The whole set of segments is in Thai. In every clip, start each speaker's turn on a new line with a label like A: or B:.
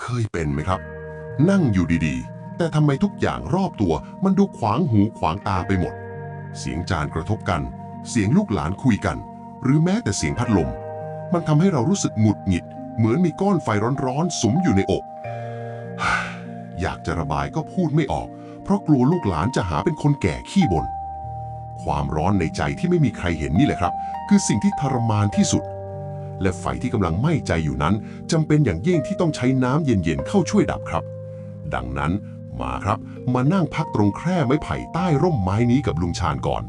A: เคยเป็นไหมครับ นั่งอยู่ดีๆ แต่ทำไมทุกอย่างรอบตัวมันดูขวางหูขวางตาไปหมด เสียงจานกระทบกัน เสียงลูกหลานคุยกัน หรือแม้แต่เสียงพัดลม มันทำให้เรารู้สึกหงุดหงิด เหมือนมีก้อนไฟร้อนๆสุมอยู่ในอก อยากจะระบายก็พูดไม่ออก เพราะกลัวลูกหลานจะหาเป็นคนแก่ขี้บน่นความร้อนในใจที่ไม่มีใครเห็นนี่แหละครับ คือสิ่งที่ทรมานที่สุด และไฟที่กำลังไหม้ใจอยู่นั้นจำเป็นอย่างยิ่งที่ต้องใช้น้ำเย็นๆเข้าช่วยดับครับ ดังนั้นมาครับ มานั่งพักตรงแคร่ไม้ไผ่ใต้ร่มไม้นี้กับลุงชาญก่อน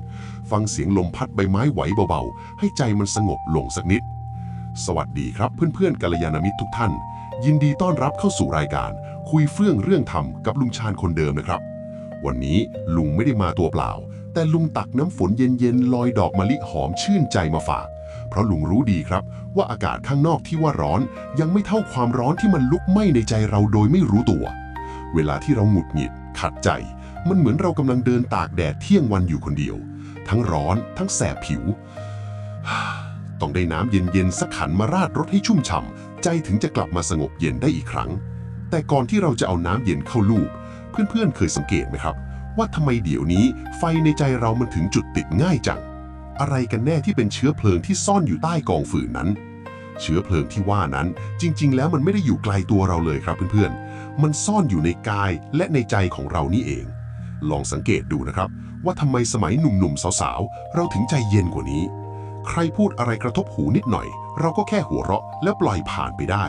A: ฟังเสียงลมพัดใบไม้ไหวเบาๆ ให้ใจมันสงบลงสักนิด สวัสดีครับเพื่อนๆกัลยาณมิตรทุกท่าน ยินดีต้อนรับเข้าสู่รายการ คุยเฟื่องเรื่องธรรมกับลุงชาญคนเดิมนะครับ วันนี้ลุงไม่ได้มาตัวเปล่า แต่ลุงตักน้ำฝนเย็นๆลอยดอกมะลิหอมชื่นใจมาฝาก ราะลุงรู้ดีครับ ว่าอากาศข้างนอกที่ว่าร้อนยังไม่เท่าความร้อนที่มันลุกไหม้ในใจเราโดยไม่รู้ตัว เวลาที่เราหงุดหงิด ขัดใจ มันเหมือนเรากำลังเดินตากแดดเที่ยงวันอยู่คนเดียว ทั้งร้อนทั้งแสบผิว ต้องได้น้ำเย็นๆสักขันมาราดรถให้ชุ่มฉ่ำใจถึงจะกลับมาสงบเย็นได้อีกครั้ง แต่ก่อนที่เราจะเอาน้ำเย็นเข้าลูบเพื่อนๆเคยสังเกตไหมครับ ว่าทำไมเดี๋ยวนี้ไฟในใจเรามันถึงจุดติดง่ายจัง อะไรกันแน่ที่เป็นเชื้อเพลิงที่ซ่อนอยู่ใต้กองฟืนนั้น เชื้อเพลิงที่ว่านั้นจริง ๆ แล้วมันไม่ได้อยู่ไกลตัวเราเลยครับเพื่อนๆ มันซ่อนอยู่ในกายและในใจของเรานี่เอง ลองสังเกตดูนะครับ ว่าทำไมสมัยหนุ่มๆสาวๆ เราถึงใจเย็นกว่านี้ ใครพูดอะไรกระทบหูนิดหน่อย เราก็แค่หัวเราะแล้วปล่อยผ่านไปได้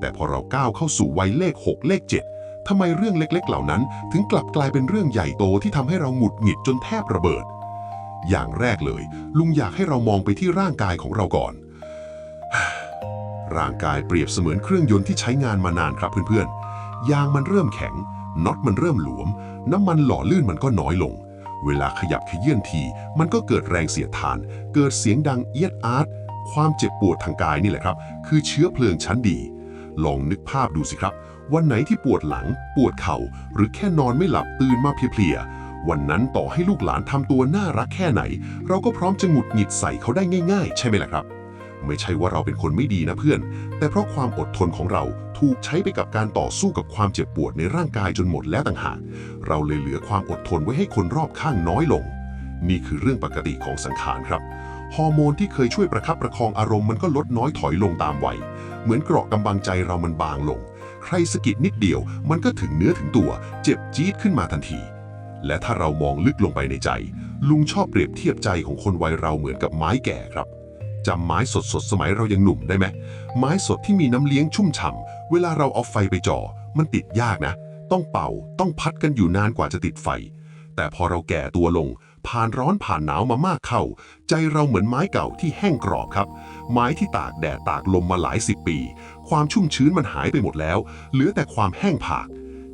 A: แต่พอเราก้าวเข้าสู่วัยเลข 6 เลข 7ทำไมเรื่องเล็ก ๆ เหล่านั้น ถึงกลับกลายเป็นเรื่องใหญ่โตที่ทำให้เราหงุดหงิดจนแทบระเบิด อย่างแรกเลย ลุงอยากให้เรามองไปที่ร่างกายของเราก่อน ร่างกายเปรียบเสมือนเครื่องยนต์ที่ใช้งานมานานครับเพื่อนๆ ยางมันเริ่มแข็ง น็อตมันเริ่มหลวม น้ำมันหล่อลื่นมันก็น้อยลง เวลาขยับขยื่นที มันก็เกิดแรงเสียดทาน เกิดเสียงดังเอียดอาร์ตความเจ็บปวดทางกายนี่แหละครับ คือเชื้อเพลิงชั้นดี ลองนึกภาพดูสิครับ วันไหนที่ปวดหลัง ปวดเข่า หรือแค่นอนไม่หลับตื่นมาเพลียๆ วันนั้นต่อให้ลูกหลานทำตัวน่ารักแค่ไหน เราก็พร้อมจะหงุดหงิดใส่เขาได้ง่าย ๆ ใช่ไหมล่ะครับ ไม่ใช่ว่าเราเป็นคนไม่ดีนะเพื่อน แต่เพราะความอดทนของเราถูกใช้ไปกับการต่อสู้กับความเจ็บปวดในร่างกายจนหมดแล้วต่างหาก เราเลยเหลือความอดทนไว้ให้คนรอบข้างน้อยลง นี่คือเรื่องปกติของสังขารครับฮอร์โมนที่เคยช่วยประคับประคองอารมณ์มันก็ลดน้อยถอยลงตามวัย เหมือนเกราะกำบังใจเรามันบางลง ใครสะกิดนิดเดียว มันก็ถึงเนื้อถึงตัว เจ็บจี๊ดขึ้นมาทันที และถ้าเรามองลึกลงไปในใจ ลุงชอบเปรียบเทียบใจของคนวัยเราเหมือนกับไม้แก่ครับจำไม้สดสดสมัยเรายังหนุ่มได้ไหมไม้สดที่มีน้ำเลี้ยงชุ่มฉ่ำเวลาเราเอาไฟไปจ่อ มันติดยากนะ ต้องเป่าต้องพัดกันอยู่นานกว่าจะติดไฟ แต่พอเราแก่ตัวลง ผ่านร้อนผ่านหนาวมามากเข้า ใจเราเหมือนไม้เก่าที่แห้งกรอบครับ ไม้ที่ตากแดดตากลมมาหลายสิบปี ความชุ่มชื้นมันหายไปหมดแล้ว เหลือแต่ความแห้งผาก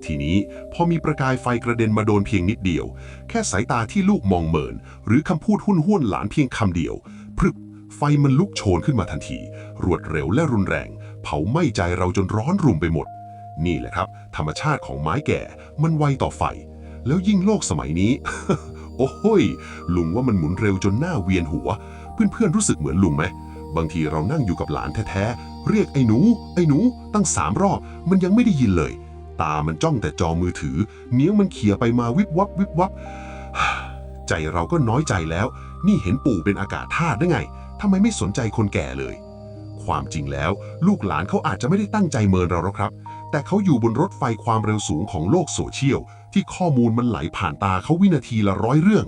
A: ทีนี้พอมีประกายไฟกระเด็นมาโดนเพียงนิดเดียว แค่สายตาที่ลูกมองเหมิน หรือคำพูดหุ้นห้วนหลานเพียงคำเดียว พรึบไฟมันลุกโชนขึ้นมาทันที รวดเร็วและรุนแรง เผาไหม้ใจเราจนร้อนรุ่มไปหมด นี่แหละครับ ธรรมชาติของไม้แก่ มันไวต่อไฟ แล้วยิ่งโลกสมัยนี้ โอ้โหยลุงว่ามันหมุนเร็วจนหน้าเวียนหัว เพื่อนๆรู้สึกเหมือนลุงไหมบางทีเรานั่งอยู่กับหลานแท้ๆเรียกไอ้หนู ไอ้หนูตั้งสามรอบ มันยังไม่ได้ยินเลย ตามันจ้องแต่จอมือถือเนี้ยงมันเขี่ยไปมาวิบวับวิบวับ ใจเราก็น้อยใจแล้ว นี่เห็นปู่เป็นอากาศธาตุได้ไงทำไมไม่สนใจคนแก่เลย ความจริงแล้ว ลูกหลานเขาอาจจะไม่ได้ตั้งใจเมินเราหรอกครับ แต่เขาอยู่บนรถไฟความเร็วสูงของโลกโซเชียล ที่ข้อมูลมันไหลผ่านตาเขาวินาทีละร้อยเรื่อง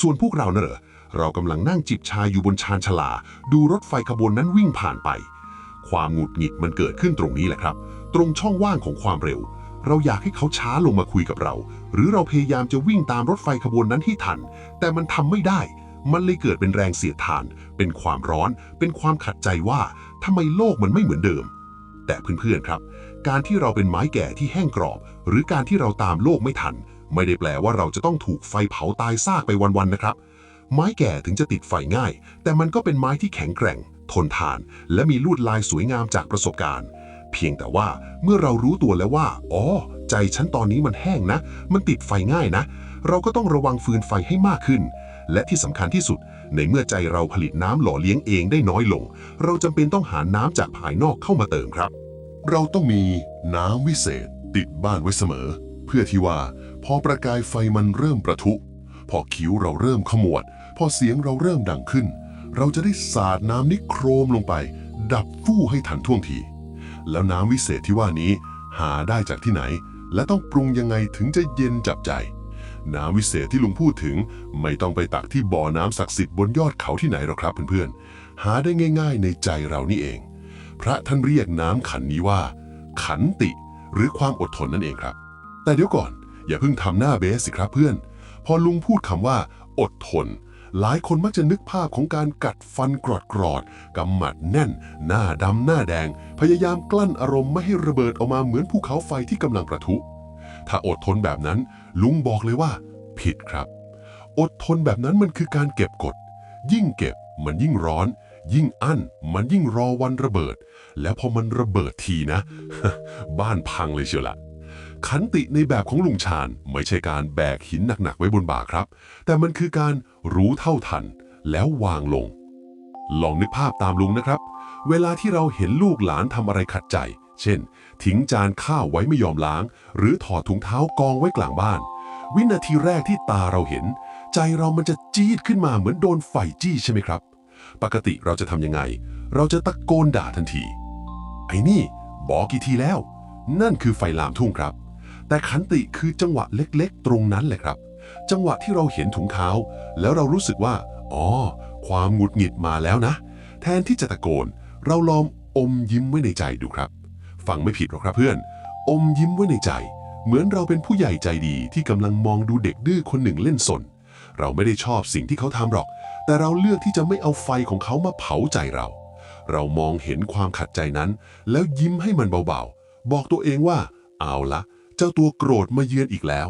A: ส่วนพวกเราเนอะเรากำลังนั่งจิบชาอยู่บนชานชาลา ดูรถไฟขบวนนั้นวิ่งผ่านไป ความหงุดหงิดมันเกิดขึ้นตรงนี้แหละครับ ตรงช่องว่างของความเร็ว เราอยากให้เขาช้าลงมาคุยกับเรา หรือเราพยายามจะวิ่งตามรถไฟขบวนนั้นให้ทัน แต่มันทำไม่ได้ มันเลยเกิดเป็นแรงเสียดทาน เป็นความร้อน เป็นความขัดใจว่าทำไมโลกมันไม่เหมือนเดิม แต่เพื่อนๆครับ การที่เราเป็นไม้แก่ที่แห้งกรอบ หรือการที่เราตามโลกไม่ทัน ไม่ได้แปลว่าเราจะต้องถูกไฟเผาตายซากไปวันๆนะครับ ไม้แก่ถึงจะติดไฟง่าย แต่มันก็เป็นไม้ที่แข็งแกร่ง ทนทาน และมีลวดลายสวยงามจากประสบการณ์ เพียงแต่ว่าเมื่อเรารู้ตัวแล้วว่า อ๋อ ใจฉันตอนนี้มันแห้งนะ มันติดไฟง่ายนะ เราก็ต้องระวังฟืนไฟให้มากขึ้น และที่สำคัญที่สุด ในเมื่อใจเราผลิตน้ำหล่อเลี้ยงเองได้น้อยลง เราจำเป็นต้องหาน้ำจากภายนอกเข้ามาเติมครับ เราต้องมีน้ำวิเศษ ติดบ้านไว้เสมอ เพื่อที่ว่าพอประกายไฟมันเริ่มประทุ พอคิ้วเราเริ่มขมวด พอเสียงเราเริ่มดังขึ้น เราจะได้สาดน้ำนิโครมลงไป ดับฟู่ให้ทันท่วงที แล้วน้ำวิเศษที่ว่านี้ หาได้จากที่ไหน และต้องปรุงยังไงถึงจะเย็นจับใจ น้ำวิเศษที่ลุงพูดถึง ไม่ต้องไปตักที่บ่อน้ำศักดิ์สิทธิ์บนยอดเขาที่ไหนหรอกครับเพื่อนๆหาได้ง่าย ๆ ในใจเรานี่เอง พระท่านเรียกน้ำขันนี้ว่า ขันติ หรือความอดทนนั่นเองครับ แต่เดี๋ยวก่อน อย่าเพิ่งทำหน้าเบสสิครับเพื่อน พอลุงพูดคำว่า อดทน หลายคนมักจะนึกภาพของการกัดฟันกรอดกรอดกำหมัดแน่น หน้าดำหน้าแดง พยายามกลั้นอารมณ์ไม่ให้ระเบิดออกมาเหมือนภูเขาไฟที่กำลังประทุ ถ้าอดทนแบบนั้น ลุงบอกเลยว่า ผิดครับ อดทนแบบนั้นมันคือการเก็บกด ยิ่งเก็บมันยิ่งร้อน ยิ่งอั้น มันยิ่งรอวันระเบิด แล้วพอมันระเบิดทีนะ บ้านพังเลยเชียวล่ะ ขันติในแบบของลุงชาญไม่ใช่การแบกหินหนักๆไว้บนบ่าครับ แต่มันคือการรู้เท่าทันแล้ววางลง ลองนึกภาพตามลุงนะครับ เวลาที่เราเห็นลูกหลานทำอะไรขัดใจ เช่น ทิ้งจานข้าวไว้ไม่ยอมล้าง หรือถอดถุงเท้ากองไว้กลางบ้าน วินาทีแรกที่ตาเราเห็น ใจเรามันจะจี๊ดขึ้นมาเหมือนโดนไฟจี้ใช่ไหมครับ ปกติเราจะทำยังไง เราจะตะโกนด่าทันที ไอ้นี่บอกกี่ทีแล้ว นั่นคือไฟลามทุ่งครับ แต่ขันติคือจังหวะเล็กๆ ตรงนั้นแหละครับ จังหวะที่เราเห็นถุงเท้า แล้วเรารู้สึกว่า อ๋อ ความหงุดหงิดมาแล้วนะ แทนที่จะตะโกน เราลองอมยิ้มไว้ในใจดูครับ ฟังไม่ผิดหรอกครับเพื่อน อมยิ้มไว้ในใจ เหมือนเราเป็นผู้ใหญ่ใจดีที่กำลังมองดูเด็กดื้อคนหนึ่งเล่นสน เราไม่ได้ชอบสิ่งที่เขาทำหรอก แต่เราเลือกที่จะไม่เอาไฟของเขามาเผาใจเรา เรามองเห็นความขัดใจนั้น แล้วยิ้มให้มันเบาๆ บอกตัวเองว่า เอาละ เจ้าตัวโกรธมาเยือนอีกแล้ว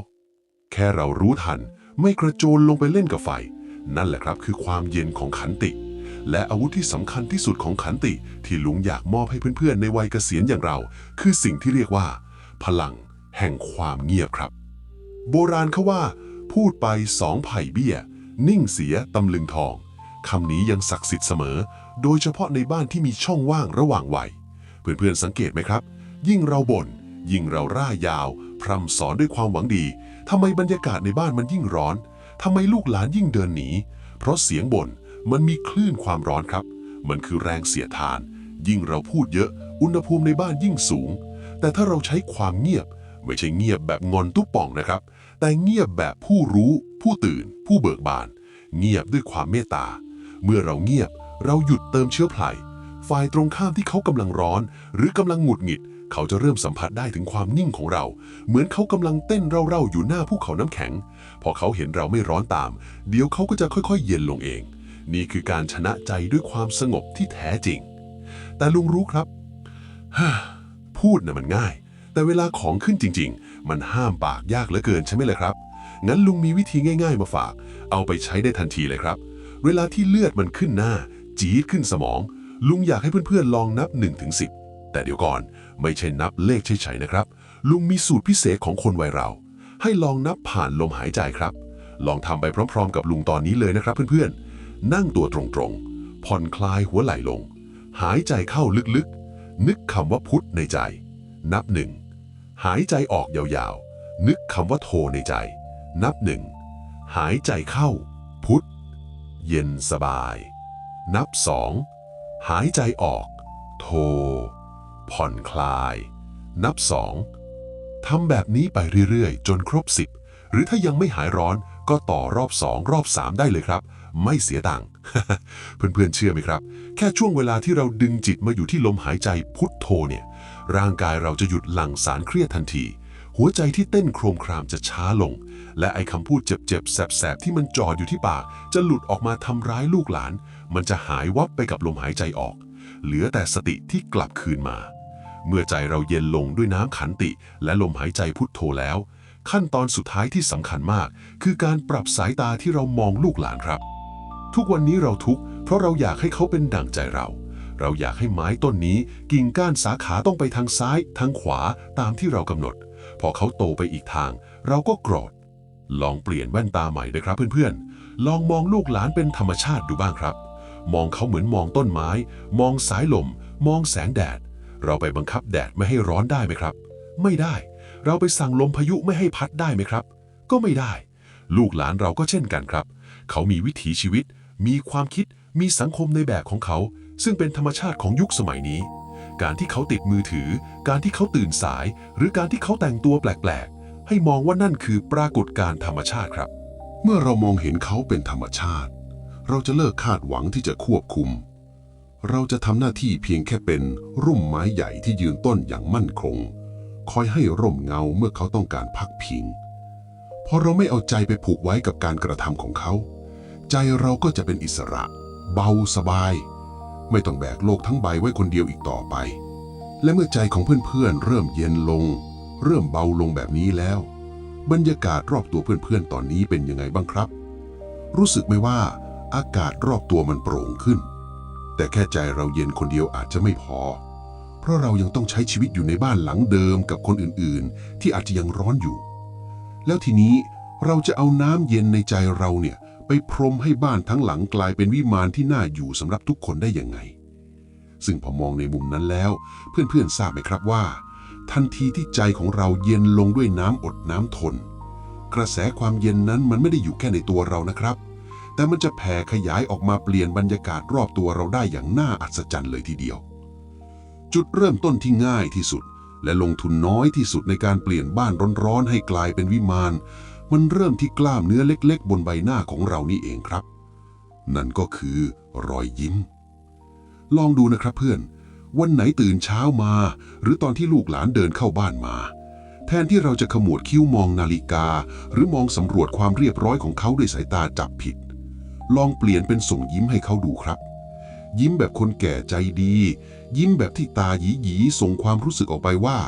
A: แค่เรารู้ทันไม่กระโจนลงไปเล่นกับไฟ นั่นแหละครับคือความเย็นของขันติ และอาวุธที่สำคัญที่สุดของขันติที่ลุงอยากมอบให้เพื่อนๆ ในวัยเกษียณอย่างเรา คือสิ่งที่เรียกว่า พลังแห่งความเงียบครับ โบราณเขาว่า พูดไปสองไผ่เบี้ย นิ่งเสียตำลึงทองคำนี้ยังศักดิ์สิทธิ์เสมอ โดยเฉพาะในบ้านที่มีช่องว่างระหว่างวัย เพื่อนๆสังเกตไหมครับ ยิ่งเราบ่น ยิ่งเราร่ายาว พร่ำสอนด้วยความหวังดีทำไมบรรยากาศในบ้านมันยิ่งร้อนทำไมลูกหลานยิ่งเดินหนี เพราะเสียงบ่นมันมีคลื่นความร้อนครับ มันคือแรงเสียดทาน ยิ่งเราพูดเยอะ อุณหภูมิในบ้านยิ่งสูง แต่ถ้าเราใช้ความเงียบ ไม่ใช่เงียบแบบงอนตุ๊บป่องนะครับ แต่เงียบแบบผู้รู้ ผู้ตื่น ผู้เบิกบาน เงียบด้วยความเมตตา เมื่อเราเงียบ เราหยุดเติมเชื้อไผ่ฝ่ายตรงข้ามที่เขากำลังร้อน หรือกำลังหงุดหงิด เขาจะเริ่มสัมผัสได้ถึงความนิ่งของเรา เหมือนเขากำลังเต้นเร่าๆอยู่หน้าภูเขาน้ำแข็ง พอเขาเห็นเราไม่ร้อนตาม เดี๋ยวเขาก็จะค่อยๆ เย็นลงเอง นี่คือการชนะใจด้วยความสงบที่แท้จริง แต่ลุงรู้ครับพูดน่ะมันง่าย แต่เวลาของขึ้นจริง ๆ มันห้ามปากยากเหลือเกินใช่ไหมเลยครับ งั้นลุงมีวิธีง่าย ๆ มาฝาก เอาไปใช้ได้ทันทีเลยครับ เวลาที่เลือดมันขึ้นหน้า จี๊ดขึ้นสมอง ลุงอยากให้เพื่อนๆลองนับ1ถึง10 แต่เดี๋ยวก่อนไม่ใช่นับเลขเฉยๆนะครับ ลุงมีสูตรพิเศษของคนวัยเรา ให้ลองนับผ่านลมหายใจครับ ลองทำไปพร้อม ๆ กับลุงตอนนี้เลยนะครับเพื่อนๆ นั่งตัวตรงๆ ผ่อนคลายหัวไหล่ลง หายใจเข้าลึกๆ นึกคำว่าพุทธในใจ นับหนึ่งหายใจออกยาวๆ นึกคำว่าโทในใจ นับหนึ่งหายใจเข้า พุทธเย็นสบาย นับสองหายใจออก โท ผ่อนคลาย นับสองทำแบบนี้ไปเรื่อยๆ จนครบสิบหรือถ้ายังไม่หายร้อนก็ต่อรอบสองรอบสามได้เลยครับ ไม่เสียตังค์เพื่อนๆเชื่อไหมครับ แค่ช่วงเวลาที่เราดึงจิตมาอยู่ที่ลมหายใจพุทโธเนี่ย ร่างกายเราจะหยุดหลั่งสารเครียดทันที หัวใจที่เต้นโครมครามจะช้าลง และไอ้คำพูดเจ็บๆ แสบๆ ที่มันจอดอยู่ที่ปาก จะหลุดออกมาทำร้ายลูกหลาน มันจะหายวับไปกับลมหายใจออก เหลือแต่สติที่กลับคืนมา เมื่อใจเราเย็นลงด้วยน้ำขันติ และลมหายใจพุทโธแล้ว ขั้นตอนสุดท้ายที่สำคัญมาก คือการปรับสายตาที่เรามองลูกหลานครับ ทุกวันนี้เราทุกข์เพราะเราอยากให้เขาเป็นดั่งใจเรา เราอยากให้ไม้ต้นนี้กิ่งก้านสาขาต้องไปทางซ้าย ทางขวาตามที่เรากำหนด พอเขาโตไปอีกทาง เราก็โกรธลองเปลี่ยนแว่นตาใหม่เลยครับเพื่อนๆ ลองมองลูกหลานเป็นธรรมชาติดูบ้างครับ มองเขาเหมือนมองต้นไม้ มองสายลม มองแสงแดด
B: เราไปบังคับแดดไม่ให้ร้อนได้ไหมครับ ไม่ได้ เราไปสั่งลมพายุไม่ให้พัดได้ไหมครับ ก็ไม่ได้ ลูกหลานเราก็เช่นกันครับ เขามีวิถีชีวิต มีความคิด มีสังคมในแบบของเขา ซึ่งเป็นธรรมชาติของยุคสมัยนี้ การที่เขาติดมือถือ การที่เขาตื่นสาย หรือการที่เขาแต่งตัวแปลกๆ ให้มองว่านั่นคือปรากฏการธรรมชาติครับ
A: เมื่อเรามองเห็นเขาเป็นธรรมชาติ เราจะเลิกคาดหวังที่จะควบคุม เราจะทำหน้าที่เพียงแค่เป็นร่มไม้ใหญ่ที่ยืนต้นอย่างมั่นคง คอยให้ร่มเงาเมื่อเขาต้องการพักพิง พอเราไม่เอาใจไปผูกไว้กับการกระทำของเขา ใจเราก็จะเป็นอิสระ เบาสบาย ไม่ต้องแบกโลกทั้งใบไว้คนเดียวอีกต่อไป และเมื่อใจของเพื่อนๆเริ่มเย็นลง เริ่มเบาลงแบบนี้แล้ว บรรยากาศรอบตัวเพื่อนๆตอนนี้เป็นยังไงบ้างครับ รู้สึกไหมว่าอากาศรอบตัวมันโปร่งขึ้น แต่แค่ใจเราเย็นคนเดียวอาจจะไม่พอ เพราะเรายังต้องใช้ชีวิตอยู่ในบ้านหลังเดิมกับคนอื่นๆ ที่อาจจะยังร้อนอยู่ แล้วทีนี้เราจะเอาน้ำเย็นในใจเราเนี่ยไปพรมให้บ้านทั้งหลังกลายเป็นวิมานที่น่าอยู่สำหรับทุกคนได้ยังไง ซึ่งพอมองในมุมนั้นแล้ว เพื่อนๆทราบไหมครับว่า ทันทีที่ใจของเราเย็นลงด้วยน้ำอดน้ำทน กระแสความเย็นนั้นมันไม่ได้อยู่แค่ในตัวเรานะครับ แต่มันจะแผ่ขยายออกมาเปลี่ยนบรรยากาศรอบตัวเราได้อย่างน่าอัศจรรย์เลยทีเดียว จุดเริ่มต้นที่ง่ายที่สุด และลงทุนน้อยที่สุดในการเปลี่ยนบ้านร้อนๆให้กลายเป็นวิมาน มันเริ่มที่กล้ามเนื้อเล็กๆ บนใบหน้าของเรานี่เองครับ นั่นก็คือรอยยิ้ม ลองดูนะครับเพื่อน วันไหนตื่นเช้ามา หรือตอนที่ลูกหลานเดินเข้าบ้านมาแทนที่เราจะขมวดคิ้วมองนาฬิกา หรือมองสำรวจความเรียบร้อยของเขาด้วยสายตาจับผิด ลองเปลี่ยนเป็นส่งยิ้มให้เขาดูครับ ยิ้มแบบคนแก่ใจดี ยิ้มแบบที่ตาหยีหยีส่งความรู้สึกออกไปว่า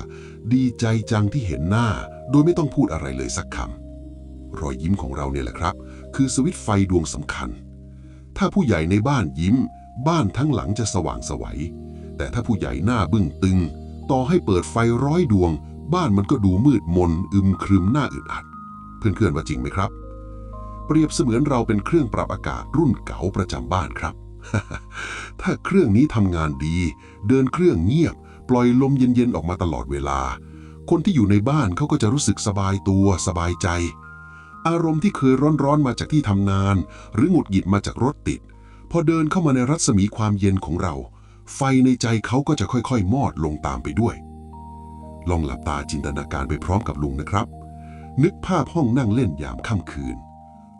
A: ดีใจจังที่เห็นหน้า โดยไม่ต้องพูดอะไรเลยสักคำรอยยิ้มของเราเนี่ยแหละครับ คือสวิตช์ไฟดวงสำคัญ ถ้าผู้ใหญ่ในบ้านยิ้ม บ้านทั้งหลังจะสว่างสวัย แต่ถ้าผู้ใหญ่หน้าบึ้งตึง ต่อให้เปิดไฟร้อยดวง บ้านมันก็ดูมืดมนอึมครึมหน้าอึดอัด เพื่อนๆว่าจริงไหมครับ เปรียบเสมือนเราเป็นเครื่องปรับอากาศรุ่นเก๋าประจำบ้านครับ ถ้าเครื่องนี้ทำงานดี เดินเครื่องเงียบ ปล่อยลมเย็นๆออกมาตลอดเวลา คนที่อยู่ในบ้านเขาก็จะรู้สึกสบายตัวสบายใจ อารมณ์ที่เคยร้อนๆมาจากที่ทำงาน หรือหงุดหงิดมาจากรถติด พอเดินเข้ามาในรัศมีความเย็นของเรา ไฟในใจเขาก็จะค่อยๆ มอดลงตามไปด้วย ลองหลับตาจินตนาการไปพร้อมกับลุงนะครับ นึกภาพห้องนั่งเล่นยามค่ำคืน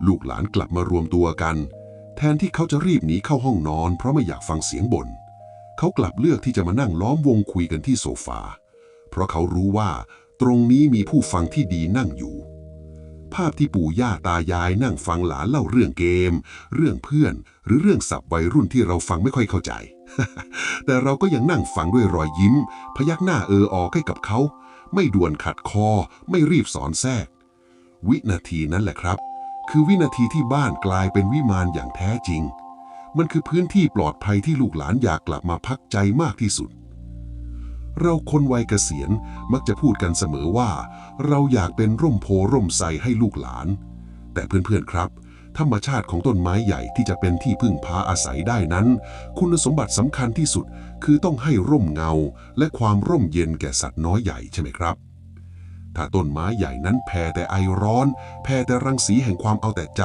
A: ลูกหลานกลับมารวมตัวกัน แทนที่เขาจะรีบหนีเข้าห้องนอน เพราะไม่อยากฟังเสียงบน่นเขากลับเลือกที่จะมานั่งล้อมวงคุยกันที่โซฟา เพราะเขารู้ว่า ตรงนี้มีผู้ฟังที่ดีนั่งอยู่ ภาพที่ปู่ย่าตายายนั่งฟังหลานเล่าเรื่องเกม เรื่องเพื่อน หรือเรื่องสับวัยรุ่นที่เราฟังไม่ค่อยเข้าใจ แต่เราก็ยังนั่งฟังด้วยรอยยิ้ม พยักหน้าเออออกให้กับเขา ไม่ด่วนขัดคอ ไม่รีบสอนแทรก วินาทีนั้นแหละครับ คือวินาทีที่บ้านกลายเป็นวิมานอย่างแท้จริง มันคือพื้นที่ปลอดภัยที่ลูกหลานอยากกลับมาพักใจมากที่สุด เราคนวัยเกษียณมักจะพูดกันเสมอว่า เราอยากเป็นร่มโพร่มไทรให้ลูกหลาน แต่เพื่อนๆครับธรรมชาติของต้นไม้ใหญ่ที่จะเป็นที่พึ่งพาอาศัยได้นั้น คุณสมบัติสำคัญที่สุดคือต้องให้ร่มเงา และความร่มเย็นแก่สัตว์น้อยใหญ่ใช่ไหมครับ ถ้าต้นไม้ใหญ่นั้นแผ่แต่ไอร้อน แผ่แต่รังสีแห่งความเอาแต่ใจ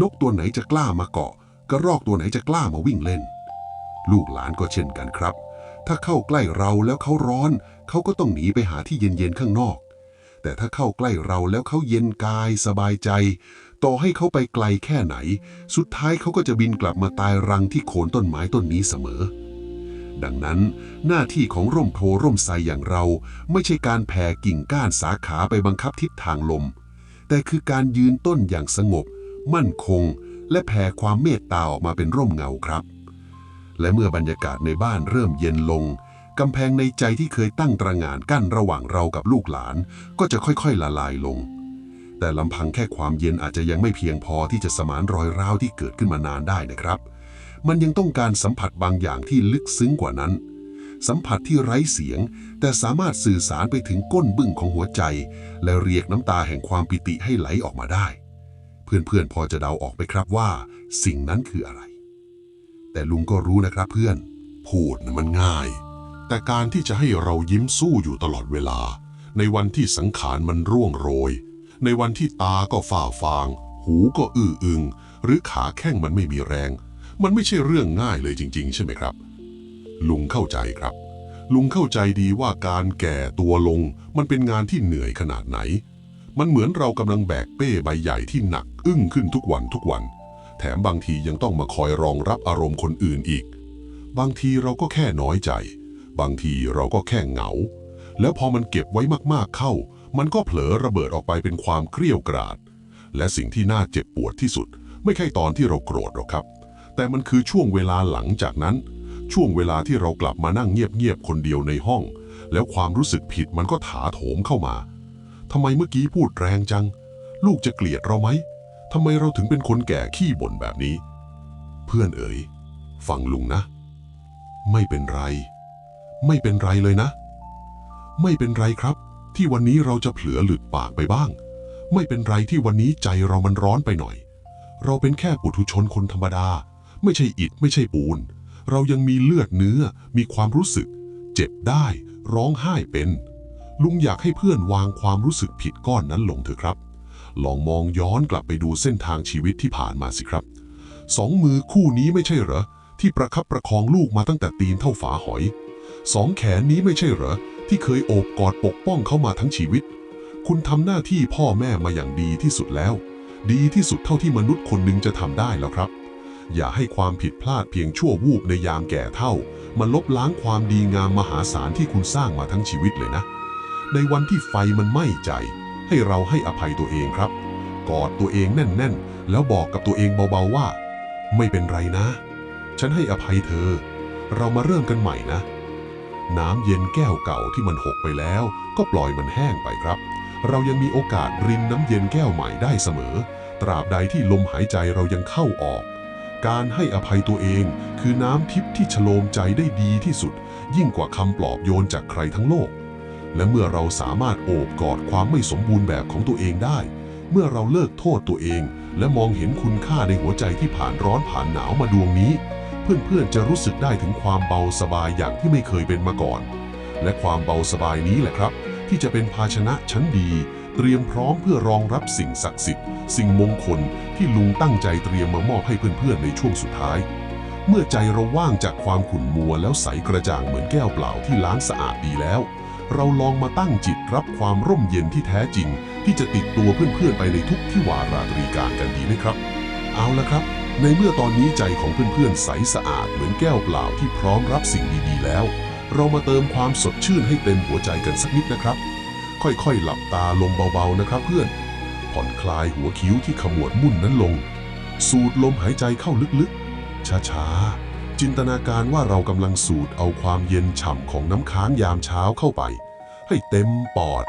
A: นกตัวไหนจะกล้ามาเกาะ กระรอกตัวไหนจะกล้ามาวิ่งเล่น ลูกหลานก็เช่นกันครับ ถ้าเข้าใกล้เราแล้วเขาร้อน เขาก็ต้องหนีไปหาที่เย็นๆข้างนอก แต่ถ้าเข้าใกล้เราแล้วเขาเย็นกายสบายใจ ต่อให้เขาไปไกลแค่ไหน สุดท้ายเขาก็จะบินกลับมาตายรังที่โคนต้นไม้ต้นนี้เสมอ ดังนั้น หน้าที่ของร่มโพร่มไทรอย่างเรา ไม่ใช่การแผ่กิ่งก้านสาขาไปบังคับทิศทางลม แต่คือการยืนต้นอย่างสงบ มั่นคง และแผ่ความเมตตาออกมาเป็นร่มเงาครับ และเมื่อบรรยากาศในบ้านเริ่มเย็นลงกำแพงในใจที่เคยตั้งตระหง่านกั้นระหว่างเรากับลูกหลาน ก็จะค่อยๆละลายลง แต่ลำพังแค่ความเย็นอาจจะยังไม่เพียงพอที่จะสมานรอยร้าวที่เกิดขึ้นมานานได้นะครับ มันยังต้องการสัมผัสบางอย่างที่ลึกซึ้งกว่านั้น สัมผัสที่ไร้เสียง แต่สามารถสื่อสารไปถึงก้นบึ้งของหัวใจ และเรียกน้ำตาแห่งความปิติให้ไหลออกมาได้ เพื่อนๆพอจะเดาออกไหมครับว่า สิ่งนั้นคืออะไร แต่ลุงก็รู้นะครับเพื่อน พูดนะมันง่าย แต่การที่จะให้เรายิ้มสู้อยู่ตลอดเวลา ในวันที่สังขารมันร่วงโรย ในวันที่ตาก็ฝ่าฟาง หูก็อื้ออึง หรือขาแข้งมันไม่มีแรง มันไม่ใช่เรื่องง่ายเลยจริง ๆ ใช่ไหมครับ ลุงเข้าใจครับ ลุงเข้าใจดีว่าการแก่ตัวลง มันเป็นงานที่เหนื่อยขนาดไหน มันเหมือนเรากำลังแบกเป้ใบใหญ่ที่หนัก อึ้งขึ้นทุกวันทุกวัน แถมบางทียังต้องมาคอยรองรับอารมณ์คนอื่นอีก บางทีเราก็แค่น้อยใจ บางทีเราก็แค่เหงา แล้วพอมันเก็บไว้มากๆเข้า มันก็เผลอระเบิดออกไปเป็นความเกรี้ยวกราด และสิ่งที่น่าเจ็บปวดที่สุด ไม่ใช่ตอนที่เราโกรธหรอกครับ แต่มันคือช่วงเวลาหลังจากนั้น ช่วงเวลาที่เรากลับมานั่งเงียบๆคนเดียวในห้อง แล้วความรู้สึกผิดมันก็ถาโถมเข้ามาทำไมเมื่อกี้พูดแรงจัง ลูกจะเกลียดเราไหมทำไมเราถึงเป็นคนแก่ขี้บ่นแบบนี้ เพื่อนเอ๋ยฟังลุงนะ ไม่เป็นไร ไม่เป็นไรเลยนะ ไม่เป็นไรครับ ที่วันนี้เราจะเผลอหลุดปากไปบ้าง ไม่เป็นไรที่วันนี้ใจเรามันร้อนไปหน่อย เราเป็นแค่ปุถุชนคนธรรมดา ไม่ใช่อิฐไม่ใช่ปูน เรายังมีเลือดเนื้อ มีความรู้สึก เจ็บได้ ร้องไห้เป็น ลุงอยากให้เพื่อนวางความรู้สึกผิดก้อนนั้นลงเถอะครับ ลองมองย้อนกลับไปดูเส้นทางชีวิตที่ผ่านมาสิครับ สองมือคู่นี้ไม่ใช่เหรอ ที่ประคับประคองลูกมาตั้งแต่ตีนเท่าฝาหอย สองแขนนี้ไม่ใช่เหรอ ที่เคยโอบกอดปกป้องเขามาทั้งชีวิต คุณทำหน้าที่พ่อแม่มาอย่างดีที่สุดแล้ว ดีที่สุดเท่าที่มนุษย์คนหนึ่งจะทำได้แล้วครับ อย่าให้ความผิดพลาดเพียงชั่ววูบในยามแก่เท่ามาลบล้างความดีงามมหาศาลที่คุณสร้างมาทั้งชีวิตเลยนะ ในวันที่ไฟมันไหม้ใจ ให้เราให้อภัยตัวเองครับ กอดตัวเองแน่น ๆ แล้วบอกกับตัวเองเบาๆว่า ไม่เป็นไรนะ ฉันให้อภัยเธอ เรามาเริ่มกันใหม่นะ น้ำเย็นแก้วเก่าที่มันหกไปแล้ว ก็ปล่อยมันแห้งไปครับ เรายังมีโอกาสรินน้ำเย็นแก้วใหม่ได้เสมอ ตราบใดที่ลมหายใจเรายังเข้าออก การให้อภัยตัวเองคือน้ำทิพย์ที่ฉโลมใจได้ดีที่สุด ยิ่งกว่าคำปลอบโยนจากใครทั้งโลก และเมื่อเราสามารถโอบกอดความไม่สมบูรณ์แบบของตัวเองได้ เมื่อเราเลิกโทษตัวเอง และมองเห็นคุณค่าในหัวใจที่ผ่านร้อนผ่านหนาวมาดวงนี้ เพื่อนๆจะรู้สึกได้ถึงความเบาสบายอย่างที่ไม่เคยเป็นมาก่อน และความเบาสบายนี้แหละครับ ที่จะเป็นภาชนะชั้นดี เตรียมพร้อมเพื่อรองรับสิ่งศักดิ์สิทธิ์ สิ่งมงคลที่ลุงตั้งใจเตรียมมามอบให้เพื่อนๆในช่วงสุดท้าย เมื่อใจเราว่างจากความขุ่นมัวแล้วใสกระจ่างเหมือนแก้วเปล่าที่ล้างสะอาดดีแล้ว เราลองมาตั้งจิตรับความร่มเย็นที่แท้จริง ที่จะติดตัวเพื่อนๆไปในทุกที่วาราตรีการกันดีไหมครับ เอาละครับ ในเมื่อตอนนี้ใจของเพื่อนๆใสสะอาดเหมือนแก้วเปล่าที่พร้อมรับสิ่งดีๆแล้ว เรามาเติมความสดชื่นให้เต็มหัวใจกันสักนิดนะครับ ค่อยๆ หลับตาลงเบาๆนะครับเพื่อน ผ่อนคลายหัวคิ้วที่ขมวดมุ่นนั้นลง สูดลมหายใจเข้าลึกๆ ช้าๆ จินตนาการว่าเรากำลังสูดเอาความเย็นฉ่ำของน้ำค้างยามเช้าเข้าไป ให้เต็มปอด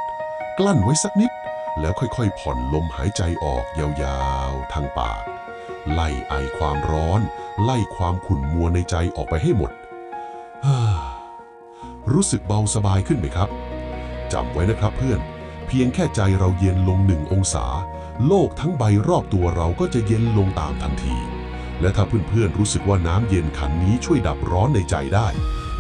A: กลั้นไว้สักนิด แล้วค่อยๆ ผ่อนลมหายใจออกยาวๆ ทางปาก ไล่ไอความร้อน ไล่ความขุ่นมัวในใจออกไปให้หมด รู้สึกเบาสบายขึ้นไหมครับ จำไว้นะครับเพื่อน เพียงแค่ใจเราเย็นลงหนึ่งองศา โลกทั้งใบรอบตัวเราก็จะเย็นลงตามทันที และถ้าเพื่อนๆรู้สึกว่าน้ำเย็นขันนี้ช่วยดับร้อนในใจได้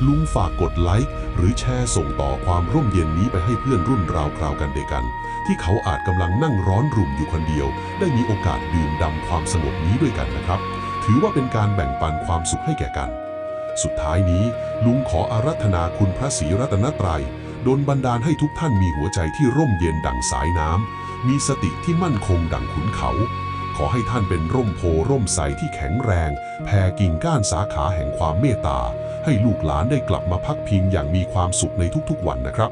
A: ลุงฝากกดไลค์หรือแชร์ส่งต่อความร่มเย็นนี้ไปให้เพื่อนรุ่นราวคราวกันเดกัน ที่เขาอาจกำลังนั่งร้อนรุ่มอยู่คนเดียว ได้มีโอกาสดื่มด่ำความสงบนี้ด้วยกันนะครับ ถือว่าเป็นการแบ่งปันความสุขให้แก่กัน สุดท้ายนี้ลุงขออารัธนาคุณพระศรีรัตนตรัย ดลบันดาลให้ทุกท่านมีหัวใจที่ร่มเย็นดั่งสายน้ำ มีสติที่มั่นคงดั่งขุนเขา ขอให้ท่านเป็นร่มโพร่มใสที่แข็งแรง แผ่กิ่งก้านสาขาแห่งความเมตตา ให้ลูกหลานได้กลับมาพักพิงอย่างมีความสุขในทุกๆวันนะครับ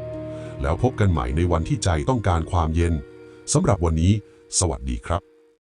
A: แล้วพบกันใหม่ในวันที่ใจต้องการความเย็นสำหรับวันนี้ สวัสดีครับ